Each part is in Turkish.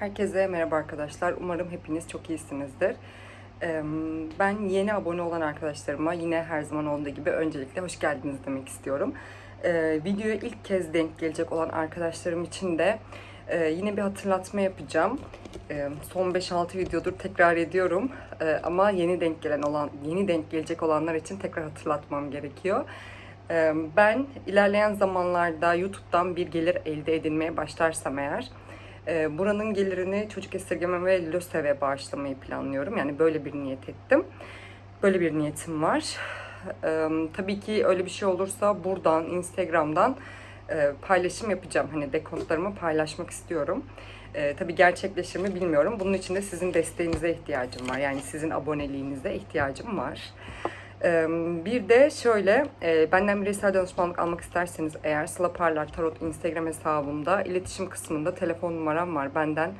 Herkese merhaba arkadaşlar. Umarım hepiniz çok iyisinizdir. Ben yeni abone olan arkadaşlarıma yine her zaman olduğu gibi öncelikle hoş geldiniz demek istiyorum. Videoya ilk kez denk gelecek olan arkadaşlarım için de yine bir hatırlatma yapacağım. Son 5-6 videodur tekrar ediyorum ama yeni denk gelen olan yeni denk gelecek olanlar için tekrar hatırlatmam gerekiyor. Ben ilerleyen zamanlarda YouTube'dan bir gelir elde edinmeye başlarsam eğer e, buranın gelirini çocuk esirgeme ve LÖSEV'e bağışlamayı planlıyorum. Yani böyle bir niyet ettim. Böyle bir niyetim var. Ee, Tabii ki öyle bir şey olursa buradan, Instagram'dan e, paylaşım yapacağım. Hani dekontlarımı paylaşmak istiyorum. Ee, tabii gerçekleşir mi bilmiyorum. Bunun için de sizin desteğinize ihtiyacım var. Yani sizin aboneliğinize ihtiyacım var. Bir de şöyle, e, benden bireysel danışmanlık almak isterseniz eğer Sıla Parlar Tarot Instagram hesabımda iletişim kısmında telefon numaram var. Benden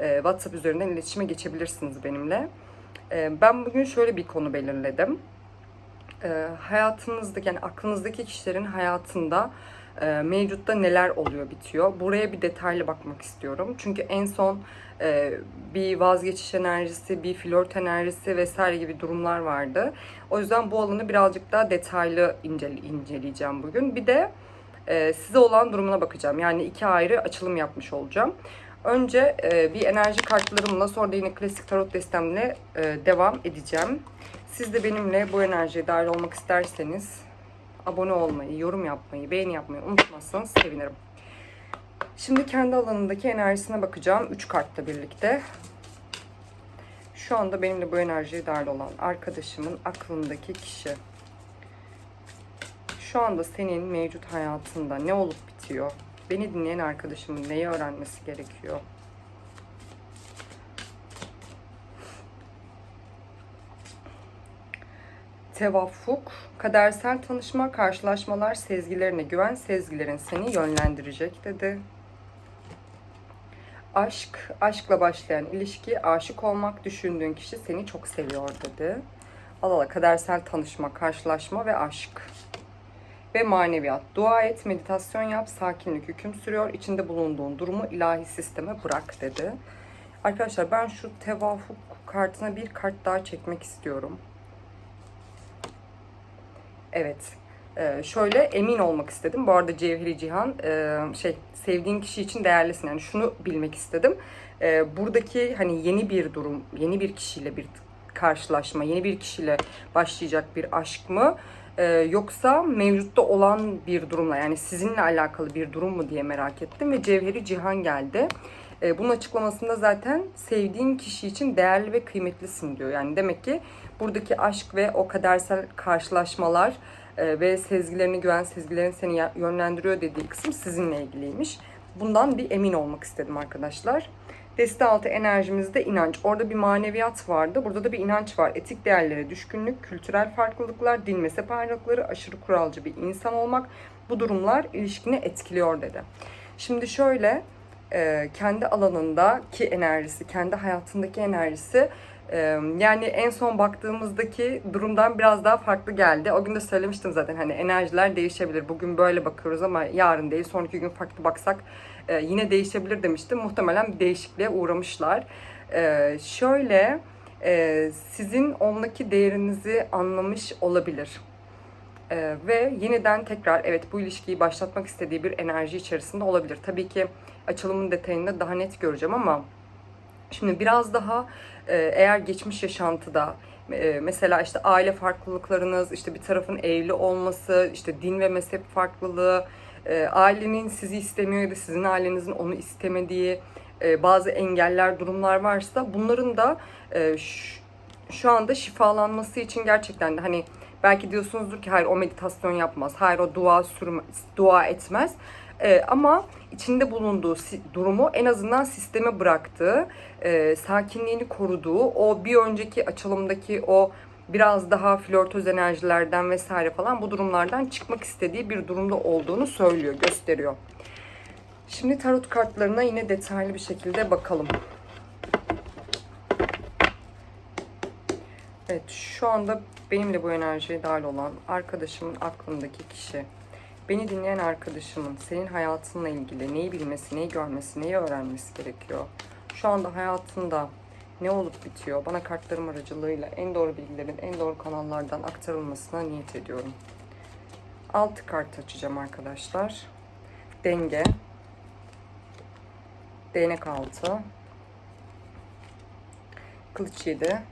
e, WhatsApp üzerinden iletişime geçebilirsiniz benimle. E, Ben bugün şöyle bir konu belirledim. Hayatınızdaki, yani aklınızdaki kişilerin hayatında e, mevcutta neler oluyor, bitiyor. Buraya bir detaylı bakmak istiyorum. Çünkü en son e, bir vazgeçiş enerjisi, bir flört enerjisi vesaire gibi durumlar vardı. O yüzden bu alanı birazcık daha detaylı incele- inceleyeceğim bugün. Bir de e, size olan durumuna bakacağım. Yani iki ayrı açılım yapmış olacağım. Önce bir enerji kartlarımla sonra da yine klasik tarot destemle devam edeceğim. Siz de benimle bu enerjiye dahil olmak isterseniz abone olmayı, yorum yapmayı, beğeni yapmayı unutmazsanız sevinirim. Şimdi kendi alanındaki enerjisine bakacağım. 3 kartla birlikte. Şu anda benimle bu enerjiye dahil olan arkadaşımın aklındaki kişi. Şu anda senin mevcut hayatında ne olup bitiyor? Beni dinleyen arkadaşımın neyi öğrenmesi gerekiyor? Tevaffuk, kadersel tanışma, karşılaşmalar, sezgilerine güven, sezgilerin seni yönlendirecek dedi. Aşk, aşkla başlayan ilişki, aşık olmak, düşündüğün kişi seni çok seviyor dedi. Al ala kadersel tanışma, karşılaşma ve aşk. Ve maneviyat. Dua et, meditasyon yap, sakinlik hüküm sürüyor. İçinde bulunduğun durumu ilahi sisteme bırak dedi. Arkadaşlar ben şu tevafuk kartına bir kart daha çekmek istiyorum. Evet. Ee, şöyle emin olmak istedim. Bu arada Cevheri Cihan e, şey sevdiğin kişi için değerlisin. Yani şunu bilmek istedim. Ee, buradaki hani yeni bir durum, yeni bir kişiyle bir karşılaşma, yeni bir kişiyle başlayacak bir aşk mı? Ee, yoksa mevcutta olan bir durumla yani sizinle alakalı bir durum mu diye merak ettim ve Cevheri Cihan geldi. Ee, bunun açıklamasında zaten sevdiğin kişi için değerli ve kıymetlisin diyor. Yani demek ki buradaki aşk ve o kadersel karşılaşmalar e, ve sezgilerine güven, sezgilerin seni yönlendiriyor dediği kısım sizinle ilgiliymiş. Bundan bir emin olmak istedim arkadaşlar. Deste altı enerjimizde inanç. Orada bir maneviyat vardı. Burada da bir inanç var. Etik değerlere düşkünlük, kültürel farklılıklar, din mezhep ayrılıkları, aşırı kuralcı bir insan olmak. Bu durumlar ilişkini etkiliyor dedi. Şimdi şöyle e, kendi alanındaki enerjisi, kendi hayatındaki enerjisi e, yani en son baktığımızdaki durumdan biraz daha farklı geldi. O gün de söylemiştim zaten hani enerjiler değişebilir. Bugün böyle bakıyoruz ama yarın değil, sonraki gün farklı baksak e, yine değişebilir demiştim. Muhtemelen bir değişikliğe uğramışlar. E, şöyle e, sizin ondaki değerinizi anlamış olabilir. Ee, ve yeniden tekrar evet bu ilişkiyi başlatmak istediği bir enerji içerisinde olabilir. Tabii ki açılımın detayında daha net göreceğim ama şimdi biraz daha e, eğer geçmiş yaşantıda e, mesela işte aile farklılıklarınız, işte bir tarafın evli olması, işte din ve mezhep farklılığı, e, ailenin sizi istemiyor ya da sizin ailenizin onu istemediği e, bazı engeller, durumlar varsa bunların da e, şu, şu anda şifalanması için gerçekten de hani belki diyorsunuzdur ki hayır o meditasyon yapmaz, hayır o dua sürmez, dua etmez. Ee, ama içinde bulunduğu durumu en azından sisteme bıraktığı, e, sakinliğini koruduğu, o bir önceki açılımdaki o biraz daha flörtöz enerjilerden vesaire falan bu durumlardan çıkmak istediği bir durumda olduğunu söylüyor, gösteriyor. Şimdi tarot kartlarına yine detaylı bir şekilde bakalım. Evet, şu anda benimle bu enerjiye dahil olan arkadaşımın aklındaki kişi, beni dinleyen arkadaşımın senin hayatınla ilgili neyi bilmesi, neyi görmesi, neyi öğrenmesi gerekiyor? şu anda hayatında ne olup bitiyor bana kartlarım aracılığıyla en doğru bilgilerin en doğru kanallardan aktarılmasına niyet ediyorum. 6 kart açacağım arkadaşlar. Denge. Değnek altı. Kılıç 7.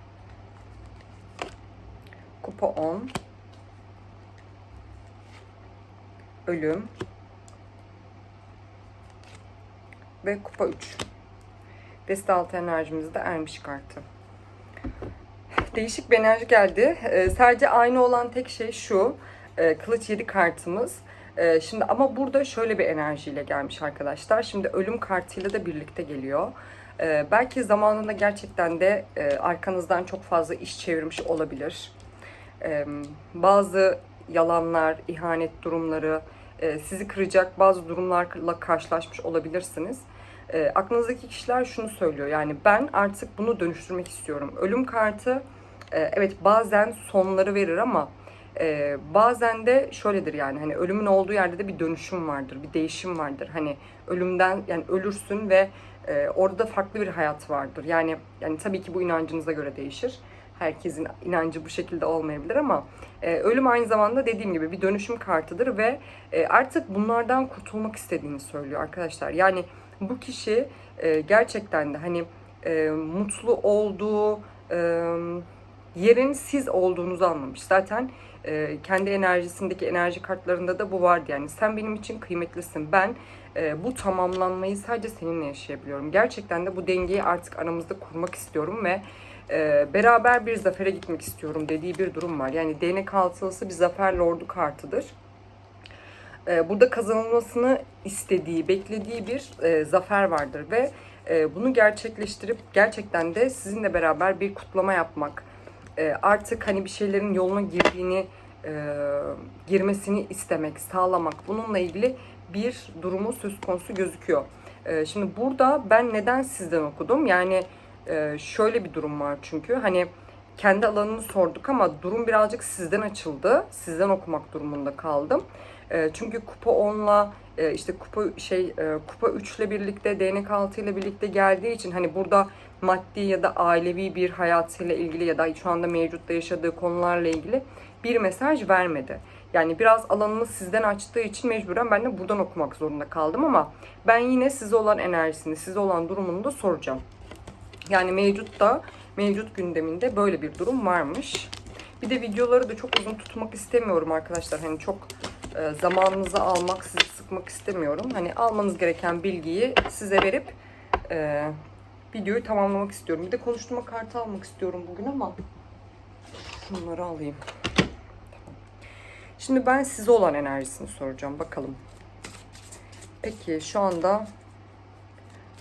Kupa 10. Ölüm. Ve kupa 3. Deste altı enerjimizde ermiş kartı. Değişik bir enerji geldi. Ee, sadece aynı olan tek şey şu. Ee, kılıç 7 kartımız. Şimdi ama burada şöyle bir enerjiyle gelmiş arkadaşlar. Şimdi ölüm kartıyla da birlikte geliyor. Ee, belki zamanında gerçekten de e, arkanızdan çok fazla iş çevirmiş olabilir. Bazı yalanlar, ihanet durumları, e, sizi kıracak bazı durumlarla karşılaşmış olabilirsiniz. E, aklınızdaki kişiler şunu söylüyor. Yani ben artık bunu dönüştürmek istiyorum. Ölüm kartı e, evet bazen sonları verir ama e, bazen de şöyledir yani hani ölümün olduğu yerde de bir dönüşüm vardır, bir değişim vardır. Hani ölümden yani ölürsün ve orada farklı bir hayat vardır. Yani yani tabii ki bu inancınıza göre değişir. Herkesin inancı bu şekilde olmayabilir ama e, ölüm aynı zamanda dediğim gibi bir dönüşüm kartıdır ve e, artık bunlardan kurtulmak istediğini söylüyor arkadaşlar. Yani bu kişi e, gerçekten de hani e, mutlu olduğu e, yerin siz olduğunuzu anlamış. Zaten e, kendi enerjisindeki enerji kartlarında da bu vardı yani sen benim için kıymetlisin. Ben e, bu tamamlanmayı sadece seninle yaşayabiliyorum. Gerçekten de bu dengeyi artık aramızda kurmak istiyorum ve e, beraber bir zafere gitmek istiyorum dediği bir durum var. Yani değnek altılısı bir zafer lordu kartıdır. E, burada kazanılmasını istediği, beklediği bir e, zafer vardır ve e, bunu gerçekleştirip gerçekten de sizinle beraber bir kutlama yapmak, e, artık hani bir şeylerin yoluna girdiğini, e, girmesini istemek, sağlamak bununla ilgili bir durumu söz konusu gözüküyor. E, şimdi burada ben neden sizden okudum? Yani e, şöyle bir durum var çünkü hani kendi alanını sorduk ama durum birazcık sizden açıldı. Sizden okumak durumunda kaldım. E, çünkü kupa 10'la e, işte kupa şey e, kupa 3 ile birlikte değnek 6 ile birlikte geldiği için hani burada maddi ya da ailevi bir hayatıyla ilgili ya da şu anda mevcutta yaşadığı konularla ilgili bir mesaj vermedi. Yani biraz alanını sizden açtığı için mecburen ben de buradan okumak zorunda kaldım ama ben yine size olan enerjisini, size olan durumunu da soracağım. Yani mevcutta, mevcut gündeminde böyle bir durum varmış. Bir de videoları da çok uzun tutmak istemiyorum arkadaşlar. Hani çok e, zamanınızı almak, sizi sıkmak istemiyorum. Hani almanız gereken bilgiyi size verip e, videoyu tamamlamak istiyorum. Bir de konuşturma kartı almak istiyorum bugün ama şunları alayım. Şimdi ben size olan enerjisini soracağım. Bakalım. Peki şu anda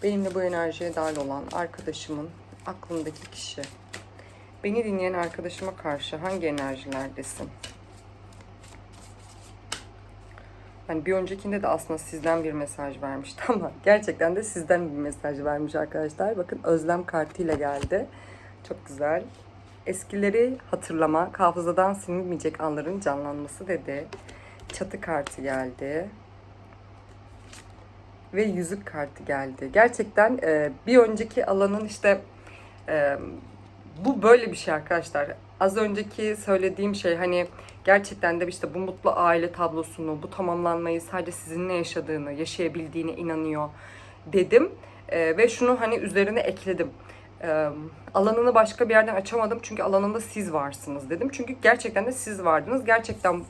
benimle bu enerjiye dahil olan arkadaşımın aklındaki kişi beni dinleyen arkadaşıma karşı hangi enerjilerdesin? Hani bir öncekinde de aslında sizden bir mesaj vermişti ama gerçekten de sizden bir mesaj vermiş arkadaşlar. Bakın özlem kartıyla geldi. Çok güzel. Eskileri hatırlama, hafızadan silinmeyecek anların canlanması dedi. Çatı kartı geldi. Ve yüzük kartı geldi. Gerçekten e, bir önceki alanın işte e, bu böyle bir şey arkadaşlar. Az önceki söylediğim şey hani gerçekten de işte bu mutlu aile tablosunu, bu tamamlanmayı sadece sizinle yaşadığını, yaşayabildiğine inanıyor dedim. E, ve şunu hani üzerine ekledim. E, alanını başka bir yerden açamadım çünkü alanında siz varsınız dedim. Çünkü gerçekten de siz vardınız. Gerçekten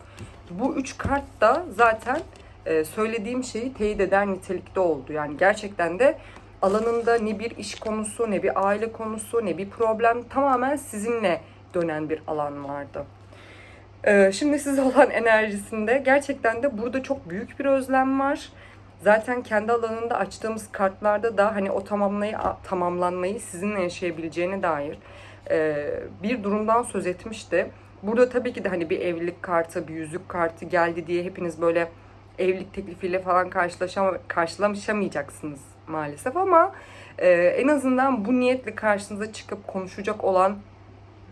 bu üç kart da zaten e, söylediğim şeyi teyit eder nitelikte oldu. Yani gerçekten de alanında ne bir iş konusu, ne bir aile konusu, ne bir problem tamamen sizinle dönen bir alan vardı. Ee, şimdi size olan enerjisinde gerçekten de burada çok büyük bir özlem var. Zaten kendi alanında açtığımız kartlarda da hani o tamamlayı tamamlanmayı sizinle yaşayabileceğine dair e, bir durumdan söz etmişti. Burada tabii ki de hani bir evlilik kartı, bir yüzük kartı geldi diye hepiniz böyle evlilik teklifiyle falan karşılaşama, karşılaşamayacaksınız maalesef ama e, en azından bu niyetle karşınıza çıkıp konuşacak olan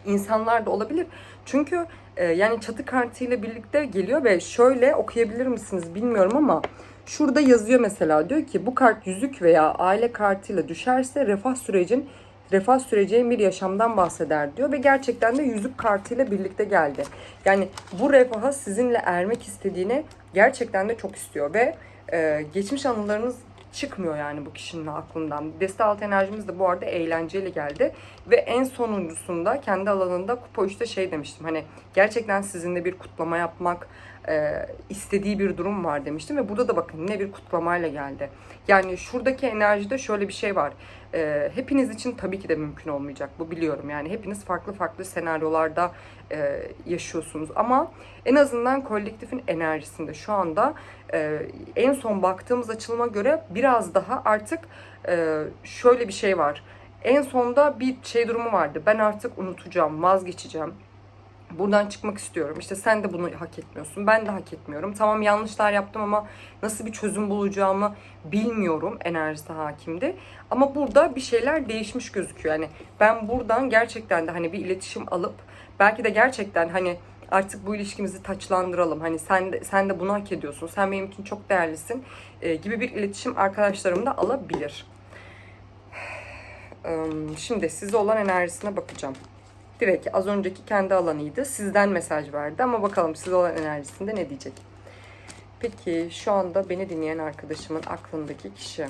insanlar da olabilir. Çünkü e, yani çatı kartıyla birlikte geliyor ve şöyle okuyabilir misiniz bilmiyorum ama Şurada yazıyor mesela diyor ki bu kart yüzük veya aile kartıyla düşerse refah sürecin refah süreceğin bir yaşamdan bahseder diyor ve gerçekten de yüzük kartıyla birlikte geldi. Yani bu refaha sizinle ermek istediğine gerçekten de çok istiyor ve e, geçmiş anılarınız çıkmıyor yani bu kişinin aklından. Deste altı enerjimiz de bu arada eğlenceli geldi. Ve en sonuncusunda kendi alanında kupa 3'te şey demiştim. Hani gerçekten sizinle bir kutlama yapmak e, istediği bir durum var demiştim. Ve burada da bakın yine bir kutlamayla geldi. Yani şuradaki enerjide şöyle bir şey var. E, hepiniz için tabii ki de mümkün olmayacak. Bu biliyorum. Yani hepiniz farklı farklı senaryolarda e, yaşıyorsunuz. Ama en azından kolektifin enerjisinde şu anda e, en son baktığımız açılıma göre biraz daha artık e, şöyle bir şey var. En sonda bir şey durumu vardı. Ben artık unutacağım, vazgeçeceğim. Buradan çıkmak istiyorum. İşte sen de bunu hak etmiyorsun. Ben de hak etmiyorum. Tamam yanlışlar yaptım ama nasıl bir çözüm bulacağımı bilmiyorum. Enerjisi hakimdi. Ama burada bir şeyler değişmiş gözüküyor. Yani ben buradan gerçekten de hani bir iletişim alıp belki de gerçekten hani artık bu ilişkimizi taçlandıralım. Hani sen de, sen de bunu hak ediyorsun. Sen benim için çok değerlisin e, gibi bir iletişim arkadaşlarım da alabilir. Im, Şimdi size olan enerjisine bakacağım. Direkt az önceki kendi alanıydı. Sizden mesaj verdi ama bakalım size olan enerjisinde ne diyecek. Peki şu anda beni dinleyen arkadaşımın aklındaki kişi.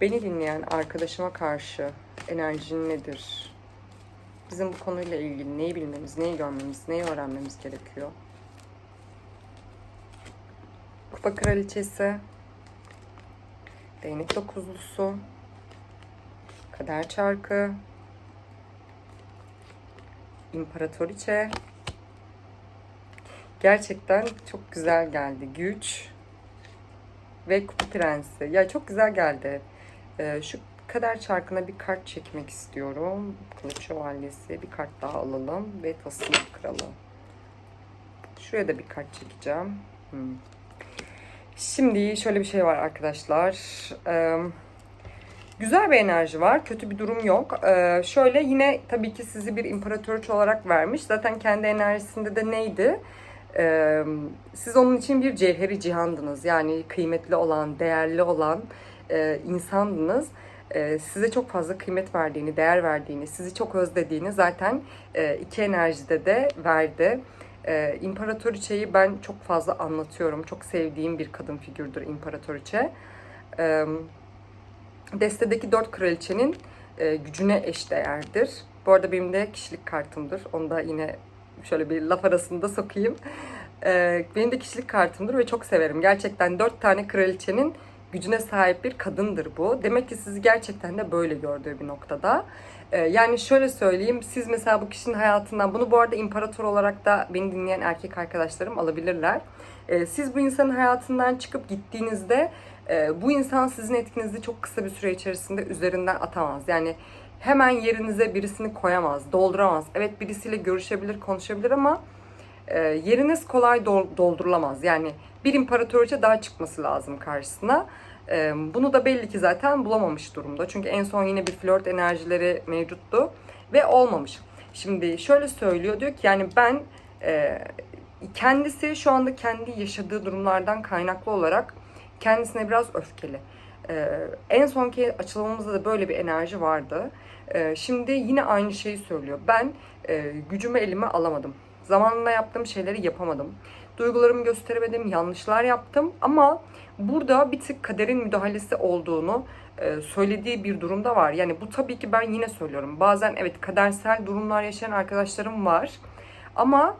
Beni dinleyen arkadaşıma karşı enerjin nedir? Bizim bu konuyla ilgili neyi bilmemiz, neyi görmemiz, neyi öğrenmemiz gerekiyor? Kupa Kraliçesi, Değnek Dokuzlusu, Kader Çarkı, İmparatoriçe. Gerçekten çok güzel geldi. Güç ve Kupa Prensi. Ya çok güzel geldi. Ee, şu kader çarkına bir kart çekmek istiyorum. Kılıç Şövalyesi. Bir kart daha alalım. Ve Tasım Kralı. Şuraya da bir kart çekeceğim. Hmm. Şimdi şöyle bir şey var arkadaşlar. Ee, güzel bir enerji var. Kötü bir durum yok. Ee, şöyle yine tabii ki sizi bir imparatoriç olarak vermiş. Zaten kendi enerjisinde de neydi? Ee, siz onun için bir cevheri cihandınız. Yani kıymetli olan, değerli olan e, insandınız. Ee, size çok fazla kıymet verdiğini, değer verdiğini, sizi çok özlediğini zaten e, iki enerjide de verdi. Ee, İmparatoriçe'yi ben çok fazla anlatıyorum. Çok sevdiğim bir kadın figürdür İmparatoriçe. Destedeki dört kraliçenin e, gücüne eşdeğerdir. Bu arada benim de kişilik kartımdır. Onu da yine şöyle bir laf arasında sokayım. Ee, benim de kişilik kartımdır ve çok severim. Gerçekten dört tane kraliçenin gücüne sahip bir kadındır bu. Demek ki sizi gerçekten de böyle gördüğü bir noktada. Ee, yani şöyle söyleyeyim, siz mesela bu kişinin hayatından, bunu bu arada imparator olarak da beni dinleyen erkek arkadaşlarım alabilirler. Ee, siz bu insanın hayatından çıkıp gittiğinizde e, bu insan sizin etkinizi çok kısa bir süre içerisinde üzerinden atamaz. Yani hemen yerinize birisini koyamaz, dolduramaz. Evet birisiyle görüşebilir, konuşabilir ama e, yeriniz kolay dol- doldurulamaz. Yani bir imparatoriçe daha çıkması lazım karşısına. E, bunu da belli ki zaten bulamamış durumda. Çünkü en son yine bir flört enerjileri mevcuttu ve olmamış. Şimdi şöyle söylüyor diyor ki yani ben e, kendisi şu anda kendi yaşadığı durumlardan kaynaklı olarak kendisine biraz öfkeli. Ee, en sonki açılımımızda da böyle bir enerji vardı. Ee, şimdi yine aynı şeyi söylüyor. Ben e, gücümü elime alamadım. Zamanında yaptığım şeyleri yapamadım. Duygularımı gösteremedim, yanlışlar yaptım ama burada bir tık kaderin müdahalesi olduğunu e, söylediği bir durumda var. Yani bu tabii ki ben yine söylüyorum. Bazen evet kadersel durumlar yaşayan arkadaşlarım var. Ama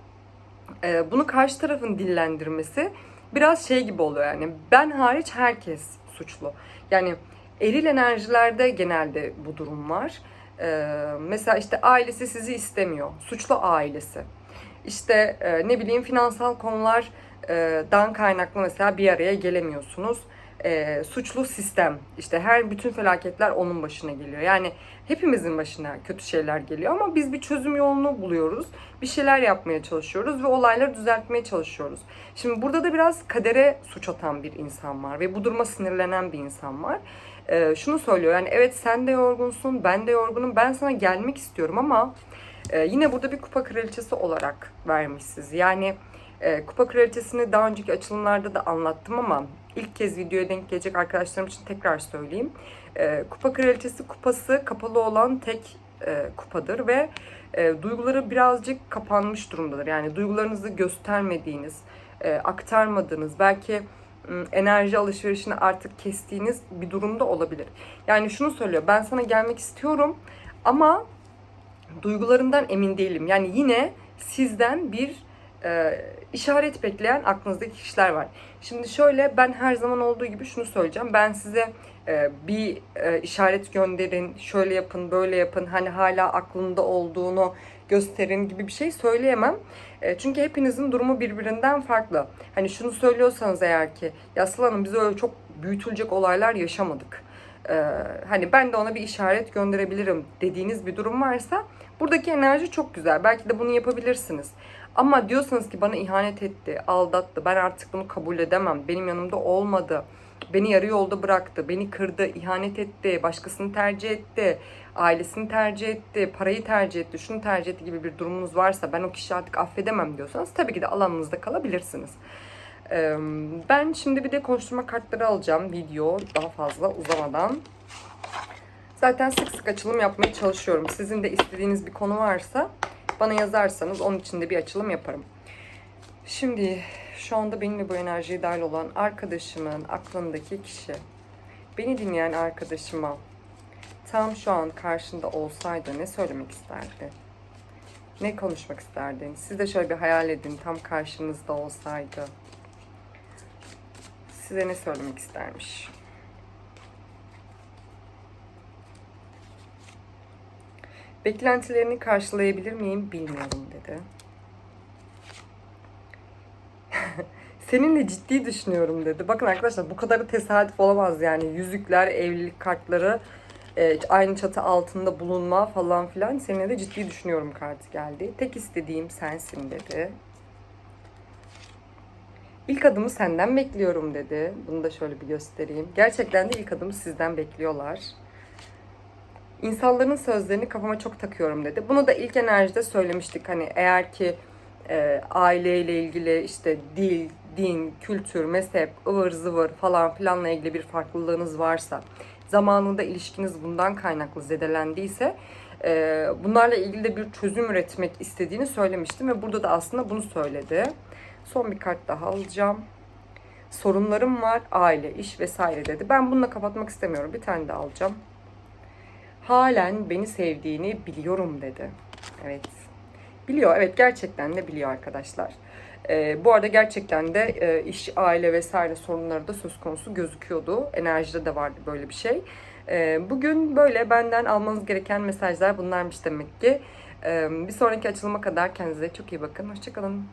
e, bunu karşı tarafın dillendirmesi biraz şey gibi oluyor yani ben hariç herkes suçlu. Yani eril enerjilerde genelde bu durum var. Ee, mesela işte ailesi sizi istemiyor. Suçlu ailesi. İşte e, ne bileyim finansal konulardan kaynaklı mesela bir araya gelemiyorsunuz. Ee, suçlu sistem. İşte her bütün felaketler onun başına geliyor. Yani hepimizin başına kötü şeyler geliyor ama biz bir çözüm yolunu buluyoruz. Bir şeyler yapmaya çalışıyoruz ve olayları düzeltmeye çalışıyoruz. Şimdi burada da biraz kadere suç atan bir insan var ve bu duruma sinirlenen bir insan var. Ee, şunu söylüyor yani evet sen de yorgunsun, ben de yorgunum, ben sana gelmek istiyorum ama e, yine burada bir kupa kraliçesi olarak vermiş sizi. Yani E, kupa kraliçesini daha önceki açılımlarda da anlattım ama ilk kez videoya denk gelecek arkadaşlarım için tekrar söyleyeyim. E, kupa kraliçesi kupası kapalı olan tek e, kupadır ve e, duyguları birazcık kapanmış durumdadır. Yani duygularınızı göstermediğiniz, e, aktarmadığınız, belki enerji alışverişini artık kestiğiniz bir durumda olabilir. Yani şunu söylüyor, ben sana gelmek istiyorum ama duygularımdan emin değilim. Yani yine sizden bir e, işaret bekleyen aklınızdaki kişiler var. Şimdi şöyle ben her zaman olduğu gibi şunu söyleyeceğim. Ben size e, bir e, işaret gönderin, şöyle yapın, böyle yapın, hani hala aklında olduğunu gösterin gibi bir şey söyleyemem. E, çünkü hepinizin durumu birbirinden farklı. Hani şunu söylüyorsanız eğer ki Yaslı Hanım biz öyle çok büyütülecek olaylar yaşamadık. E, hani ben de ona bir işaret gönderebilirim dediğiniz bir durum varsa buradaki enerji çok güzel. Belki de bunu yapabilirsiniz. Ama diyorsanız ki bana ihanet etti, aldattı, ben artık bunu kabul edemem, benim yanımda olmadı, beni yarı yolda bıraktı, beni kırdı, ihanet etti, başkasını tercih etti, ailesini tercih etti, parayı tercih etti, şunu tercih etti gibi bir durumunuz varsa ben o kişiyi artık affedemem diyorsanız tabii ki de alanınızda kalabilirsiniz. Ben şimdi bir de konuşturma kartları alacağım. Video daha fazla uzamadan. Zaten sık sık açılım yapmaya çalışıyorum. Sizin de istediğiniz bir konu varsa bana yazarsanız onun için de bir açılım yaparım. Şimdi şu anda benimle bu enerjiye dahil olan arkadaşımın aklındaki kişi, beni dinleyen arkadaşıma tam şu an karşında olsaydı ne söylemek isterdi? Ne konuşmak isterdin? Siz de şöyle bir hayal edin tam karşınızda olsaydı. Size ne söylemek istermiş? Beklentilerini karşılayabilir miyim bilmiyorum dedi. Seninle ciddi düşünüyorum dedi. Bakın arkadaşlar bu kadarı tesadüf olamaz yani. Yüzükler, evlilik kartları, e, aynı çatı altında bulunma falan filan. Seninle de ciddi düşünüyorum kartı geldi. Tek istediğim sensin dedi. İlk adımı senden bekliyorum dedi. Bunu da şöyle bir göstereyim. Gerçekten de ilk adımı sizden bekliyorlar. İnsanların sözlerini kafama çok takıyorum dedi. Bunu da ilk enerjide söylemiştik. Hani eğer ki e, aileyle ilgili işte dil, din, kültür, mezhep, ıvır zıvır falan filanla ilgili bir farklılığınız varsa, zamanında ilişkiniz bundan kaynaklı zedelendiyse e, bunlarla ilgili de bir çözüm üretmek istediğini söylemiştim ve burada da aslında bunu söyledi. Son bir kart daha alacağım. Sorunlarım var, aile, iş vesaire dedi. Ben bununla kapatmak istemiyorum. Bir tane daha alacağım halen beni sevdiğini biliyorum dedi. Evet. Biliyor. Evet gerçekten de biliyor arkadaşlar. Ee, bu arada gerçekten de e, iş, aile vesaire sorunları da söz konusu gözüküyordu. Enerjide de vardı böyle bir şey. Ee, bugün böyle benden almanız gereken mesajlar bunlarmış demek ki. Ee, bir sonraki açılıma kadar kendinize çok iyi bakın. Hoşçakalın.